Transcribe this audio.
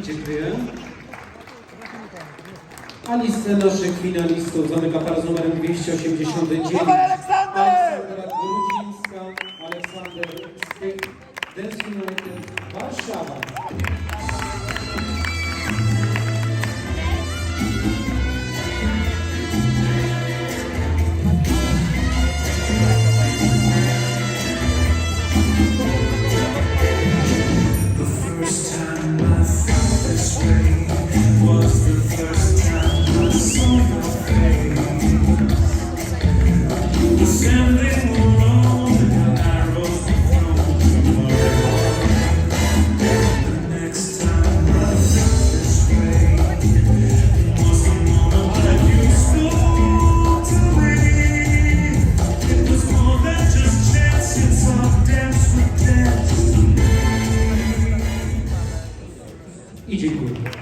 Dziękuję. A listę naszych finalistów zamyka par z numerem 289. Aleksandra Grudzińska, Aleksander Styk, Dance Warszawa. i dziękuję.